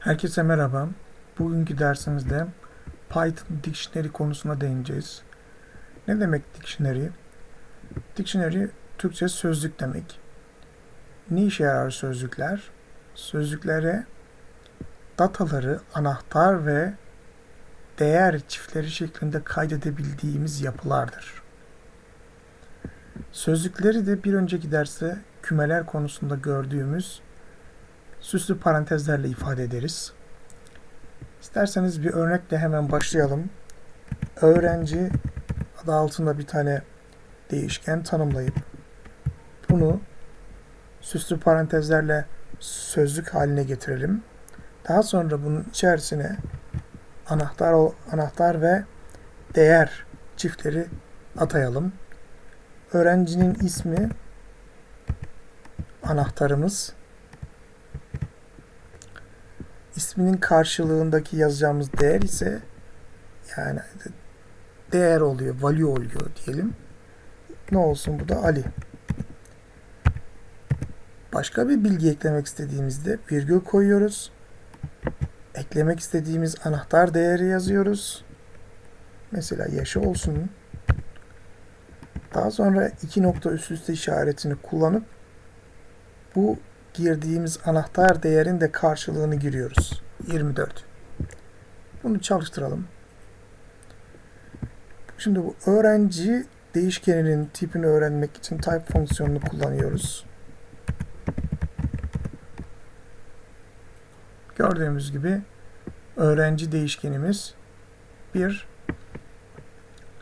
Herkese merhaba. Bugünkü dersimizde Python Dictionary konusuna değineceğiz. Ne demek dictionary? Dictionary Türkçe sözlük demek. Ne işe yarar sözlükler? Sözlüklere dataları, anahtar ve değer çiftleri şeklinde kaydedebildiğimiz yapılardır. Sözlükleri de bir önceki derste kümeler konusunda gördüğümüz süslü parantezlerle ifade ederiz. İsterseniz bir örnekle hemen başlayalım. Öğrenci adı altında bir tane değişken tanımlayıp bunu süslü parantezlerle sözlük haline getirelim. Daha sonra bunun içerisine anahtar anahtar ve değer çiftleri atayalım. Öğrencinin ismi anahtarımız isminin karşılığındaki yazacağımız değer ise yani değer oluyor, value oluyor diyelim. Ne olsun bu da Ali. Başka bir bilgi eklemek istediğimizde virgül koyuyoruz. Eklemek istediğimiz anahtar değeri yazıyoruz. Mesela yaşı olsun. Daha sonra iki nokta üst üste işaretini kullanıp bu girdiğimiz anahtar değerin de karşılığını giriyoruz. 24. Bunu çalıştıralım. Şimdi bu öğrenci değişkeninin tipini öğrenmek için type fonksiyonunu kullanıyoruz. Gördüğümüz gibi öğrenci değişkenimiz bir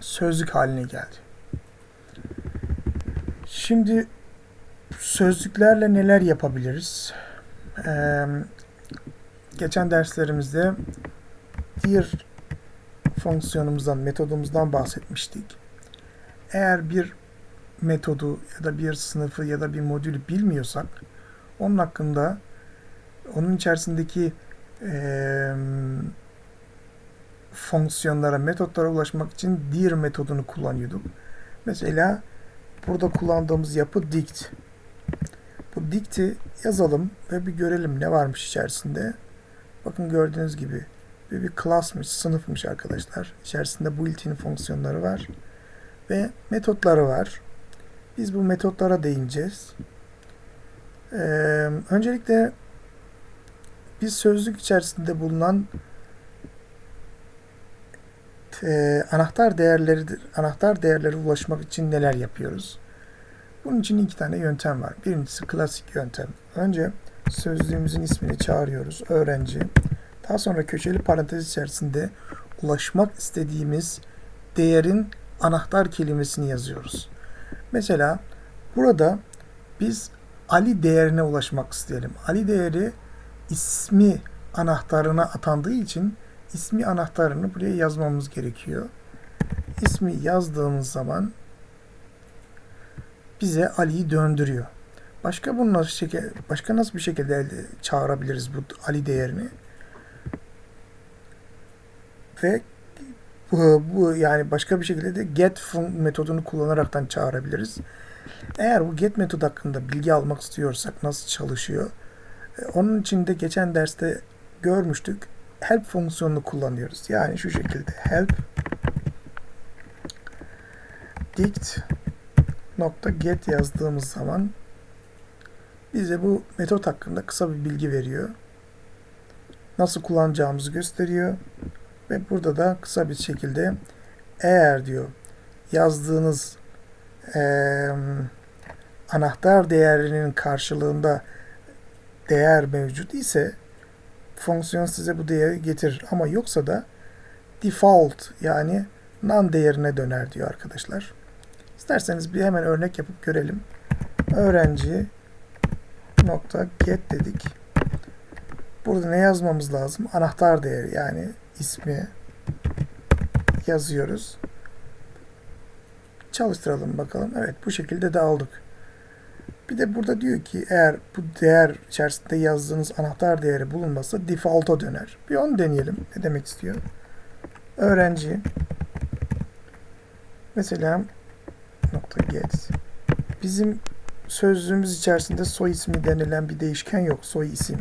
sözlük haline geldi. Şimdi sözlüklerle neler yapabiliriz? Ee, geçen derslerimizde dir fonksiyonumuzdan, metodumuzdan bahsetmiştik. Eğer bir metodu ya da bir sınıfı ya da bir modülü bilmiyorsak onun hakkında onun içerisindeki e, fonksiyonlara, metotlara ulaşmak için dir metodunu kullanıyorduk. Mesela burada kullandığımız yapı dict. Bu dict'i yazalım ve bir görelim ne varmış içerisinde. Bakın gördüğünüz gibi bir, bir class'mış, sınıfmış arkadaşlar. İçerisinde built-in fonksiyonları var ve metotları var. Biz bu metotlara değineceğiz. Ee, öncelikle biz sözlük içerisinde bulunan e, anahtar değerleri anahtar değerlere ulaşmak için neler yapıyoruz? Bunun için iki tane yöntem var. Birincisi klasik yöntem. Önce sözlüğümüzün ismini çağırıyoruz. Öğrenci. Daha sonra köşeli parantez içerisinde ulaşmak istediğimiz değerin anahtar kelimesini yazıyoruz. Mesela burada biz Ali değerine ulaşmak isteyelim. Ali değeri ismi anahtarına atandığı için ismi anahtarını buraya yazmamız gerekiyor. İsmi yazdığımız zaman bize Ali'yi döndürüyor. Başka nasıl şekil, başka nasıl bir şekilde çağırabiliriz bu Ali değerini? Ve bu, bu yani başka bir şekilde de get metodunu kullanaraktan çağırabiliriz. Eğer bu get metod hakkında bilgi almak istiyorsak nasıl çalışıyor? E, onun için de geçen derste görmüştük. Help fonksiyonunu kullanıyoruz. Yani şu şekilde help dict get yazdığımız zaman bize bu metot hakkında kısa bir bilgi veriyor. Nasıl kullanacağımızı gösteriyor. Ve burada da kısa bir şekilde eğer diyor yazdığınız e, anahtar değerinin karşılığında değer mevcut ise fonksiyon size bu değeri getirir. Ama yoksa da default yani non değerine döner diyor arkadaşlar. İsterseniz bir hemen örnek yapıp görelim. Öğrenci nokta get dedik. Burada ne yazmamız lazım? Anahtar değeri yani ismi yazıyoruz. Çalıştıralım bakalım. Evet bu şekilde de aldık. Bir de burada diyor ki eğer bu değer içerisinde yazdığınız anahtar değeri bulunmazsa default'a döner. Bir onu deneyelim. Ne demek istiyor? Öğrenci mesela get bizim sözlüğümüz içerisinde soy ismi denilen bir değişken yok. Soy isim.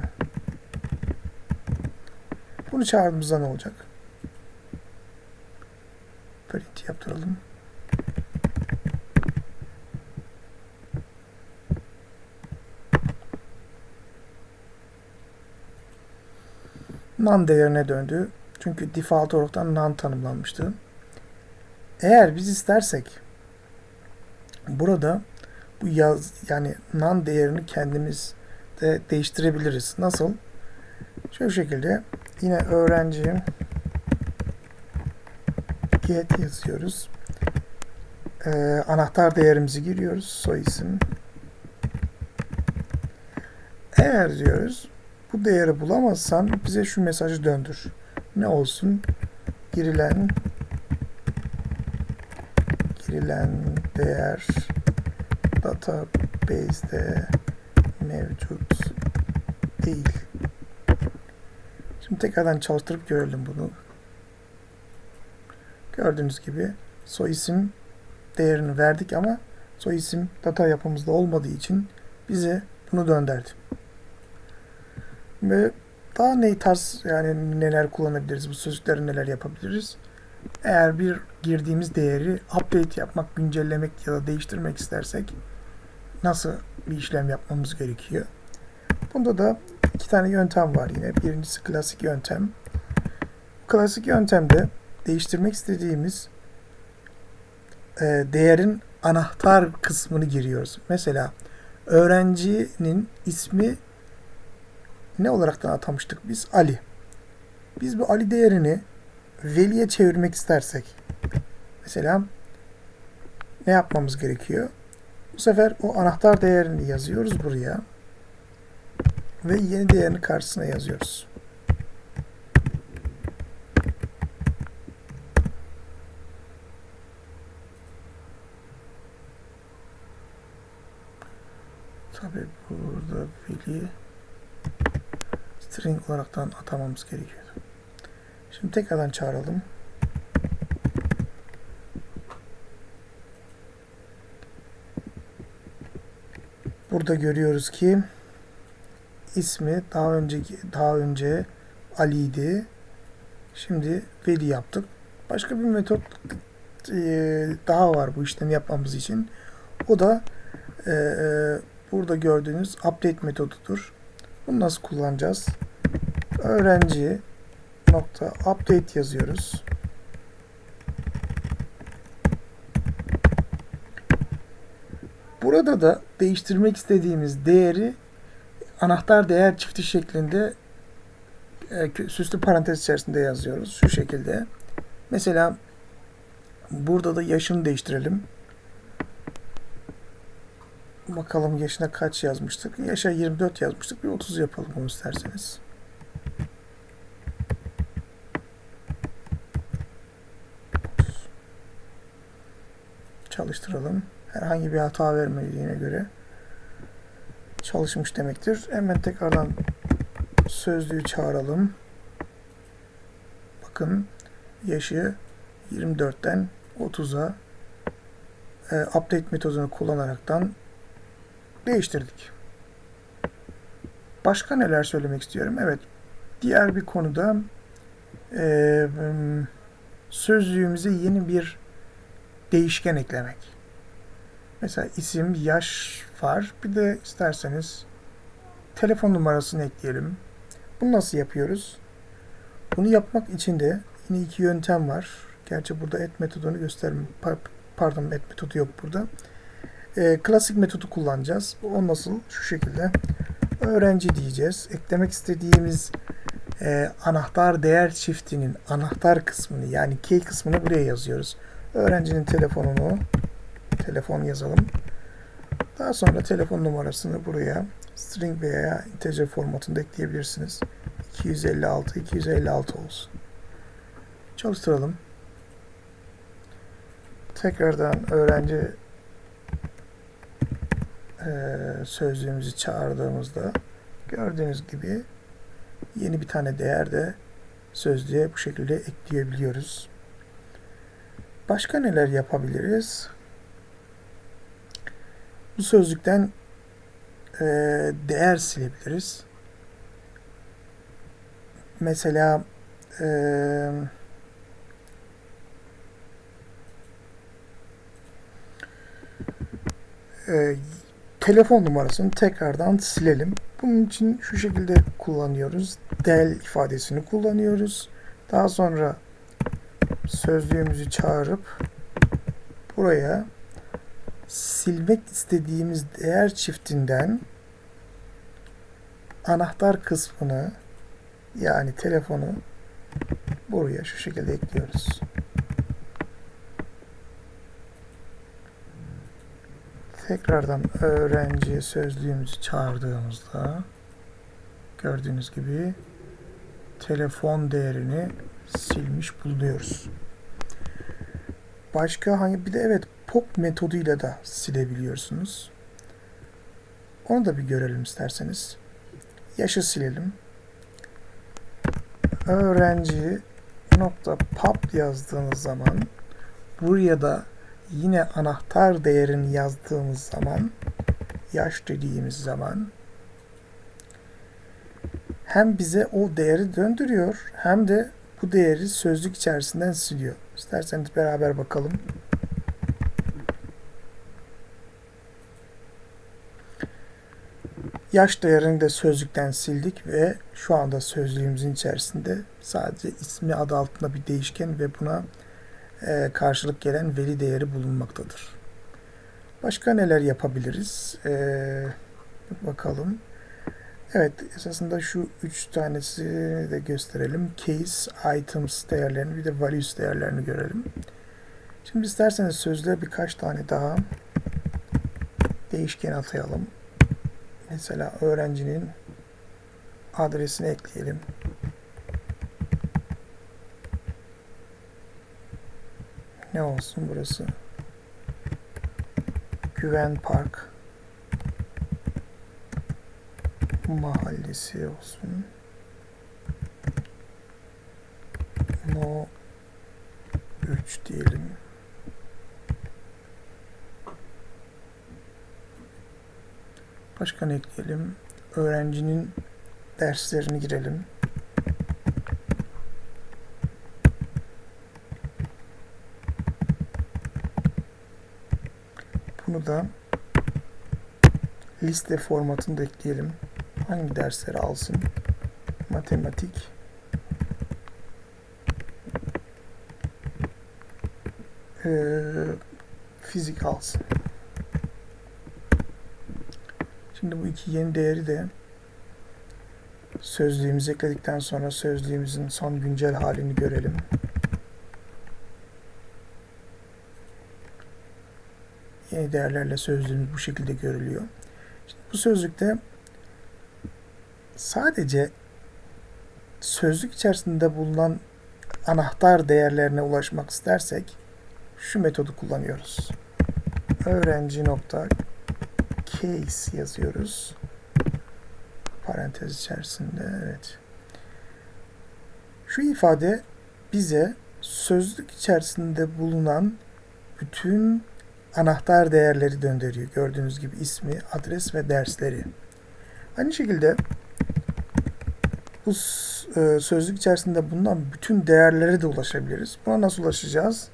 Bunu çağırdığımızda ne olacak? Print yaptıralım. None değerine döndü. Çünkü default olarak none tanımlanmıştı. Eğer biz istersek burada bu yaz yani none değerini kendimiz de değiştirebiliriz. Nasıl? Şu şekilde yine öğrenci get yazıyoruz. Ee, anahtar değerimizi giriyoruz. Soy isim. Eğer diyoruz bu değeri bulamazsan bize şu mesajı döndür. Ne olsun? Girilen girilen değer database'de mevcut değil. Şimdi tekrardan çalıştırıp görelim bunu. Gördüğünüz gibi soy isim değerini verdik ama soy isim data yapımızda olmadığı için bize bunu döndürdü. Ve daha ne tarz yani neler kullanabiliriz, bu sözcükleri neler yapabiliriz? Eğer bir girdiğimiz değeri update yapmak, güncellemek ya da değiştirmek istersek nasıl bir işlem yapmamız gerekiyor? Bunda da iki tane yöntem var yine. Birincisi klasik yöntem. Klasik yöntemde değiştirmek istediğimiz e, değerin anahtar kısmını giriyoruz. Mesela öğrencinin ismi ne olaraktan atamıştık biz? Ali. Biz bu Ali değerini veliye çevirmek istersek mesela ne yapmamız gerekiyor? Bu sefer o anahtar değerini yazıyoruz buraya ve yeni değerini karşısına yazıyoruz. Tabi burada veli string olaraktan atamamız gerekiyor. Şimdi tekrardan çağıralım. Burada görüyoruz ki ismi daha önceki daha önce Ali'ydi. Şimdi Veli yaptık. Başka bir metot e, daha var bu işlemi yapmamız için. O da e, burada gördüğünüz update metodudur. Bunu nasıl kullanacağız? Öğrenci nokta update yazıyoruz. Burada da değiştirmek istediğimiz değeri anahtar değer çifti şeklinde e, süslü parantez içerisinde yazıyoruz. Şu şekilde. Mesela burada da yaşını değiştirelim. Bakalım yaşına kaç yazmıştık. Yaşa 24 yazmıştık. Bir 30 yapalım onu isterseniz. Çalıştıralım. Herhangi bir hata vermediğine göre çalışmış demektir. Hemen tekrardan sözlüğü çağıralım. Bakın yaşı 24'ten 30'a e, update metodunu kullanaraktan değiştirdik. Başka neler söylemek istiyorum? Evet. Diğer bir konuda e, sözlüğümüze yeni bir değişken eklemek. Mesela isim, yaş var. Bir de isterseniz telefon numarasını ekleyelim. Bunu nasıl yapıyoruz? Bunu yapmak için de yine iki yöntem var. Gerçi burada et metodunu gösterim. Pardon et metodu yok burada. E, klasik metodu kullanacağız. O nasıl? Şu şekilde. Öğrenci diyeceğiz. Eklemek istediğimiz e, anahtar değer çiftinin anahtar kısmını yani key kısmını buraya yazıyoruz. Öğrencinin telefonunu telefon yazalım. Daha sonra telefon numarasını buraya string veya integer formatında ekleyebilirsiniz. 256 256 olsun. Çalıştıralım. Tekrardan öğrenci e, sözlüğümüzü çağırdığımızda gördüğünüz gibi yeni bir tane değer de sözlüğe bu şekilde ekleyebiliyoruz. Başka neler yapabiliriz? Bu sözlükten e, değer silebiliriz. Mesela eee e, telefon numarasını tekrardan silelim. Bunun için şu şekilde kullanıyoruz. Del ifadesini kullanıyoruz. Daha sonra sözlüğümüzü çağırıp buraya silmek istediğimiz değer çiftinden anahtar kısmını yani telefonu buraya şu şekilde ekliyoruz. Tekrardan öğrenci sözlüğümüzü çağırdığımızda gördüğünüz gibi telefon değerini silmiş bulunuyoruz. Başka hangi bir de evet pop metoduyla da silebiliyorsunuz. Onu da bir görelim isterseniz. Yaşı silelim. Öğrenci nokta pop yazdığınız zaman buraya da yine anahtar değerini yazdığımız zaman yaş dediğimiz zaman hem bize o değeri döndürüyor hem de bu değeri sözlük içerisinden siliyor. İsterseniz beraber bakalım. Yaş değerini de sözlükten sildik ve şu anda sözlüğümüzün içerisinde sadece ismi adı altında bir değişken ve buna e, karşılık gelen veri değeri bulunmaktadır. Başka neler yapabiliriz? E, bakalım. Evet, esasında şu üç tanesini de gösterelim. Case, items değerlerini bir de values değerlerini görelim. Şimdi isterseniz sözlüğe birkaç tane daha değişken atayalım. Mesela öğrencinin adresini ekleyelim. Ne olsun burası? Güven Park mahallesi olsun. No 3 diyelim. Başka ne ekleyelim? Öğrencinin derslerini girelim. Bunu da liste formatında ekleyelim. Hangi dersleri alsın? Matematik. Ee, fizik alsın. Şimdi bu iki yeni değeri de sözlüğümüze ekledikten sonra sözlüğümüzün son güncel halini görelim. Yeni değerlerle sözlüğümüz bu şekilde görülüyor. Şimdi bu sözlükte sadece sözlük içerisinde bulunan anahtar değerlerine ulaşmak istersek şu metodu kullanıyoruz. Öğrenci nokta case yazıyoruz. Parantez içerisinde evet. Şu ifade bize sözlük içerisinde bulunan bütün anahtar değerleri döndürüyor. Gördüğünüz gibi ismi, adres ve dersleri. Aynı şekilde bu e, sözlük içerisinde bulunan bütün değerlere de ulaşabiliriz. Buna nasıl ulaşacağız?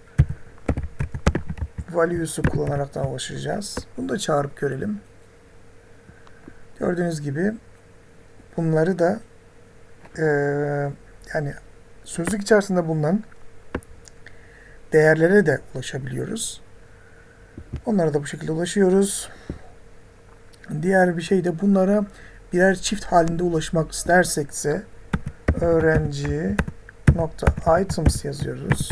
Values'u kullanarak da ulaşacağız. Bunu da çağırıp görelim. Gördüğünüz gibi bunları da e, yani sözlük içerisinde bulunan değerlere de ulaşabiliyoruz. Onlara da bu şekilde ulaşıyoruz. Diğer bir şey de bunlara birer çift halinde ulaşmak istersekse öğrenci nokta items yazıyoruz.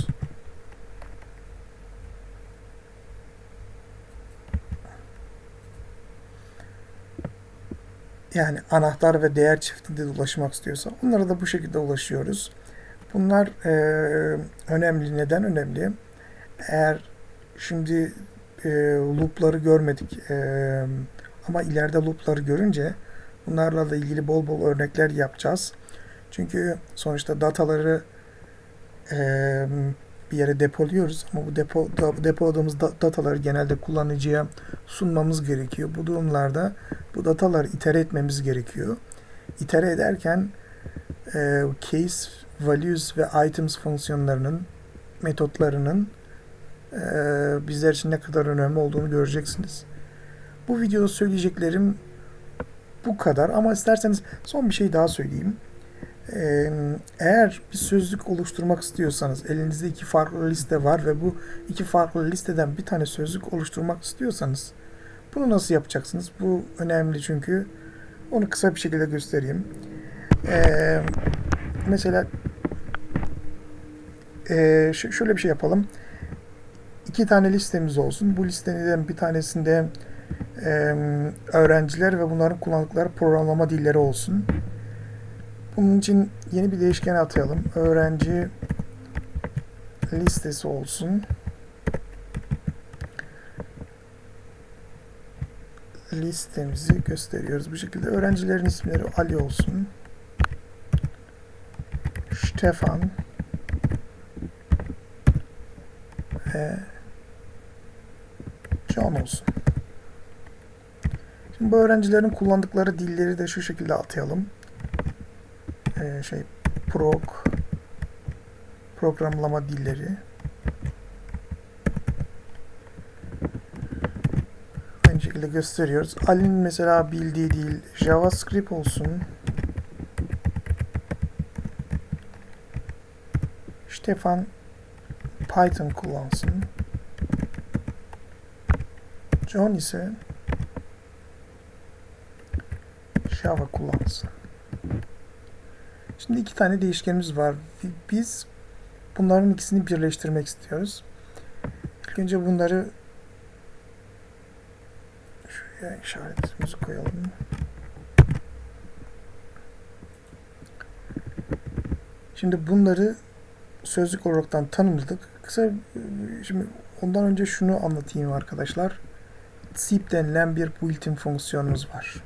Yani anahtar ve değer çiftinde ulaşmak istiyorsa onlara da bu şekilde ulaşıyoruz. Bunlar e, önemli. Neden önemli? Eğer şimdi e, loop'ları görmedik e, ama ileride loop'ları görünce bunlarla da ilgili bol bol örnekler yapacağız. Çünkü sonuçta dataları e, bir yere depoluyoruz ama bu depo depoladığımız da, dataları genelde kullanıcıya sunmamız gerekiyor. Bu durumlarda bu dataları itere etmemiz gerekiyor. İtere ederken e, case, values ve items fonksiyonlarının metotlarının e, bizler için ne kadar önemli olduğunu göreceksiniz. Bu videoda söyleyeceklerim bu kadar ama isterseniz son bir şey daha söyleyeyim. Eğer bir sözlük oluşturmak istiyorsanız, elinizde iki farklı liste var ve bu iki farklı listeden bir tane sözlük oluşturmak istiyorsanız bunu nasıl yapacaksınız? Bu önemli çünkü onu kısa bir şekilde göstereyim. Mesela şöyle bir şey yapalım. İki tane listemiz olsun. Bu listeden bir tanesinde e, öğrenciler ve bunların kullandıkları programlama dilleri olsun. Bunun için yeni bir değişken atayalım. Öğrenci listesi olsun. Listemizi gösteriyoruz. Bu şekilde öğrencilerin isimleri Ali olsun. Stefan ve John olsun. Bu öğrencilerin kullandıkları dilleri de şu şekilde atayalım. Ee, şey prog programlama dilleri. Aynı şekilde gösteriyoruz. Ali'nin mesela bildiği dil JavaScript olsun. Stefan Python kullansın. John ise Java kullansın. Şimdi iki tane değişkenimiz var. Biz bunların ikisini birleştirmek istiyoruz. İlk önce bunları şuraya işaretimizi koyalım. Şimdi bunları sözlük olaraktan tanımladık. Kısa şimdi ondan önce şunu anlatayım arkadaşlar. zip denilen bir built-in fonksiyonumuz var.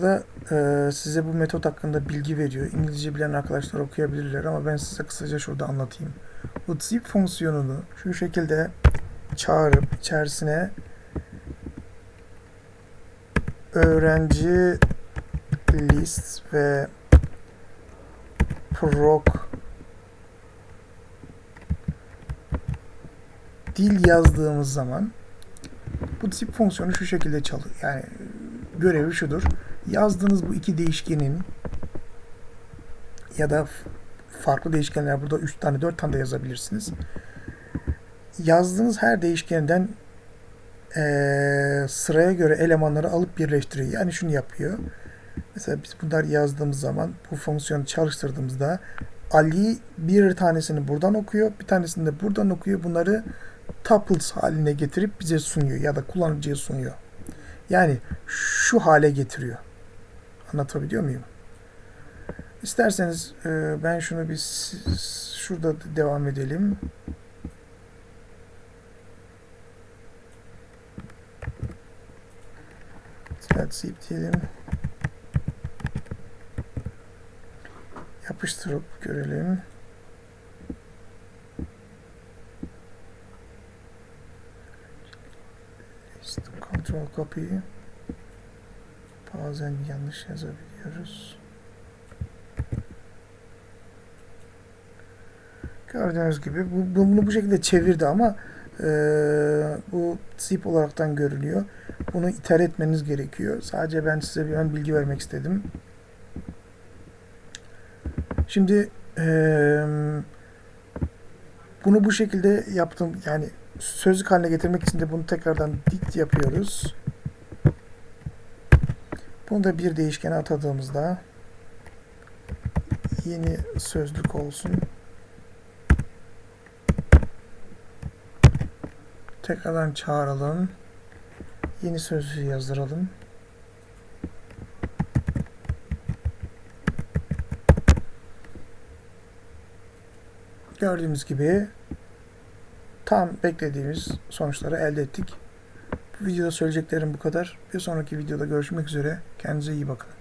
Burada e, size bu metot hakkında bilgi veriyor. İngilizce bilen arkadaşlar okuyabilirler ama ben size kısaca şurada anlatayım. Bu zip fonksiyonunu şu şekilde çağırıp içerisine öğrenci list ve proc dil yazdığımız zaman bu zip fonksiyonu şu şekilde çalışıyor. Yani görevi şudur. Yazdığınız bu iki değişkenin ya da farklı değişkenler burada 3 tane 4 tane de yazabilirsiniz. Yazdığınız her değişkenden ee, sıraya göre elemanları alıp birleştiriyor. Yani şunu yapıyor. Mesela biz bunları yazdığımız zaman bu fonksiyonu çalıştırdığımızda Ali bir tanesini buradan okuyor, bir tanesini de buradan okuyor. Bunları tuples haline getirip bize sunuyor ya da kullanıcıya sunuyor. Yani şu hale getiriyor. Anlatabiliyor muyum? İsterseniz e, ben şunu bir şurada devam edelim. zip diyelim. Yapıştırıp görelim. Control copy. Bazen yanlış yazabiliyoruz. Gördüğünüz gibi bu, bunu bu şekilde çevirdi ama e, bu zip olaraktan görünüyor. Bunu iter etmeniz gerekiyor. Sadece ben size bir ön bilgi vermek istedim. Şimdi e, bunu bu şekilde yaptım. Yani sözlük haline getirmek için de bunu tekrardan dict yapıyoruz. Bunu da bir değişkene atadığımızda yeni sözlük olsun. Tekrardan çağıralım. Yeni sözlüğü yazdıralım. Gördüğümüz gibi tam beklediğimiz sonuçları elde ettik. Videoda söyleyeceklerim bu kadar. Bir sonraki videoda görüşmek üzere. Kendinize iyi bakın.